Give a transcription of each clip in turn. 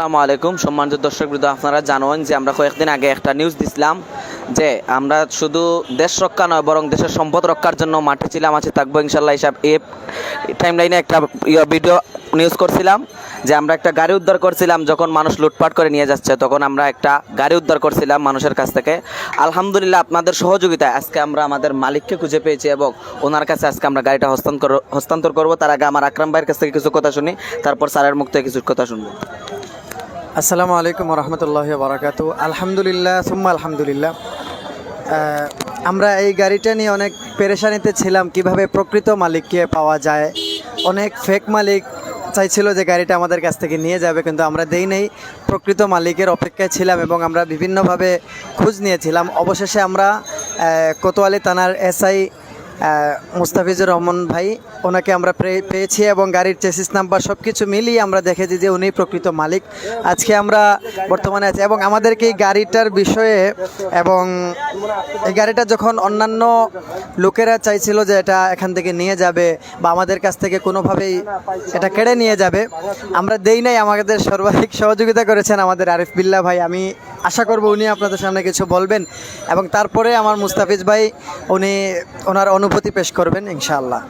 আসসালামু আলাইকুম সম্মানিত দর্শক বৃন্দ, আপনারা জানেন যে আমরা কয়েকদিন আগে একটা নিউজ দিছিলাম যে আমরা শুধু দেশ রক্ষা নয়, বরং দেশের সম্পদ রক্ষার জন্য মাঠে ছিলাম, আছে থাকব ইনশাল্লাহ হিসাব এই টাইম লাইনে একটা ভিডিও নিউজ করছিলাম যে আমরা একটা গাড়ি উদ্ধার করছিলাম, যখন মানুষ লুটপাট করে নিয়ে যাচ্ছে, তখন আমরা একটা গাড়ি উদ্ধার করছিলাম মানুষের কাছ থেকে। আলহামদুলিল্লাহ আপনাদের সহযোগিতায় আজকে আমরা আমাদের মালিককে খুঁজে পেয়েছি এবং ওনার কাছে আজকে আমরা গাড়িটা হস্তান্তর হস্তান্তর করব। তার আগে আমার আকরাম ভাইয়ের কাছ থেকে কিছু কথা শুনি, তারপর স্যারের মুখ থেকে কিছু কথা শুনব। আসসালামু আলাইকুম রহমতুল্লাহ বারাকাতু আলহামদুলিল্লাহ, সুম্মা আলহামদুলিল্লাহ। আমরা এই গাড়িটা নিয়ে অনেক পেরেশানিতে ছিলাম, কীভাবে প্রকৃত মালিককে পাওয়া যায়। অনেক ফেক মালিক চাইছিল যে গাড়িটা আমাদের কাছ থেকে নিয়ে যাবে, কিন্তু আমরা দেই নেই। প্রকৃত মালিকের অপেক্ষায় ছিলাম এবং আমরা বিভিন্নভাবে খোঁজ নিয়েছিলাম। অবশেষে আমরা কোতোয়ালি থানার এসআই মুস্তাফিজুর রহমান ভাই, ওনাকে আমরা পেয়ে- পেয়েছি এবং গাড়ির চেসিস নাম্বার সব কিছু মিলিয়ে আমরা দেখেছি যে উনি প্রকৃত মালিক। আজকে আমরা বর্তমানে আছি এবং আমাদেরকে এই গাড়িটার বিষয়ে এবং এই গাড়িটা যখন অন্যান্য লোকেরা চাইছিল যে এটা এখান থেকে নিয়ে যাবে বা আমাদের কাছ থেকে কোনোভাবেই এটা কেড়ে নিয়ে যাবে, আমরা দেই নাই, আমাদের সর্বাধিক সহযোগিতা করেছেন আমাদের আরিফ বিল্লা ভাই, আমি আশা করব উনি আপনাদের সামনে কিছু বলবেন এবং তারপরে আমার মুস্তাফিজ ভাই, উনি ওনার অনুভূতি পেশ করবেন ইনশাআল্লাহ।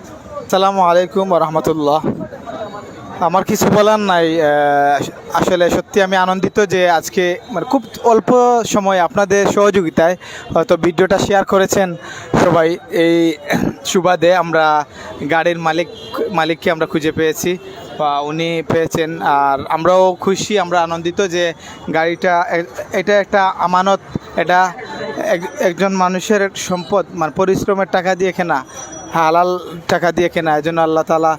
আসসালামু আলাইকুম রহমতুল্লাহ। আমার কিছু বলার নাই আসলে সত্যি আমি আনন্দিত যে আজকে মানে খুব অল্প সময় আপনাদের সহযোগিতায় হয়তো ভিডিওটা শেয়ার করেছেন সবাই। এই সুবাদে আমরা গাড়ির মালিক, মালিককে আমরা খুঁজে পেয়েছি। উনি পেয়েছেন। আর আমরাও খুশি, আমরা আনন্দিত যে গাড়িটা এটা একটা আমানত, এটা এক- একজন মানুষের সম্পদ মানে পরিশ্রমের টাকা দিয়ে কেনা, হালাল টাকা দিয়ে কেনা, এই জন্য আল্লাহ তালা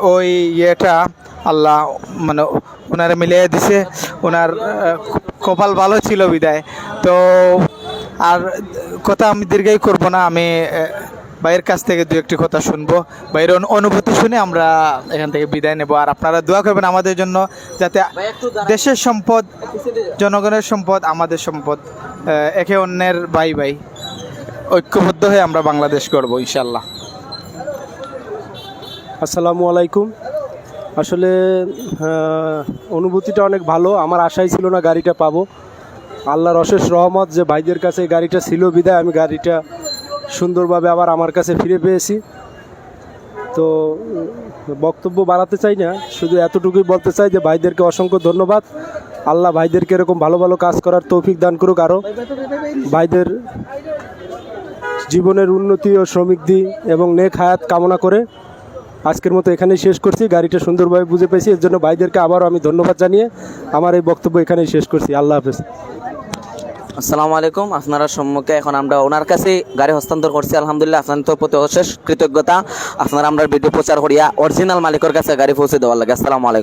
ওই- ইয়েটা আল্লাহ মানে ওনারা মিলিয়ে দিছে। ওনার কপাল ভালো ছিল বিদায়। তো আর কথা আমি দীর্ঘাই করব না, আমি ভাইয়ের কাছ থেকে দু একটি কথা শুনব। ভাইয়ের অনুভূতি শুনে আমরা এখান থেকে বিদায় নেব। আর আপনারা দোয়া করবেন আমাদের জন্য যাতে দেশের সম্পদ জনগণের সম্পদ আমাদের সম্পদ একে অন্যের ভাই ভাই। ঐক্যবদ্ধ হয়ে আমরা বাংলাদেশ করব ইনশাল্লাহ আসসালামু আলাইকুম। আসলে অনুভূতিটা অনেক ভালো। আমার আশাই ছিল না গাড়িটা পাবো। আল্লাহর অশেষ রহমত যে ভাইদের কাছে এই গাড়িটা ছিল। বিদায় আমি গাড়িটা সুন্দরভাবে আবার আমার কাছে ফিরে পেয়েছি। তো, বক্তব্য বাড়াতে চাই না, শুধু এতটুকুই বলতে চাই যে ভাইদেরকে অসংখ্য ধন্যবাদ। আল্লাহ ভাইদেরকে এরকম ভালো ভালো কাজ করার তৌফিক দান করুক আরও ভাইদের জীবনের উন্নতি ও সমৃদ্ধি এবং নেক হায়াত কামনা করে আজকের মতো এখানেই শেষ করছি। গাড়িটা সুন্দরভাবে বুঝে পেয়েছি, এর জন্য ভাইদেরকে আবারও আমি ধন্যবাদ জানিয়ে আমার এই বক্তব্য এখানেই শেষ করছি। আল্লাহ হাফেজ। আসসালামু আলাইকুম। আপনারা সম্মুখে এখন আমরা ওনার কাছে গাড়ি হস্তান্তর করছি। আলহামদুলিল্লাহ, আপনাদের প্রতি অশেষ কৃতজ্ঞতা। আপনারা আমরা ভিডিও প্রচার করিয়া অরিজিনাল মালিকের কাছে গাড়ি পৌঁছে দেওয়ার লাগে। আসসালামু আলাইকুম।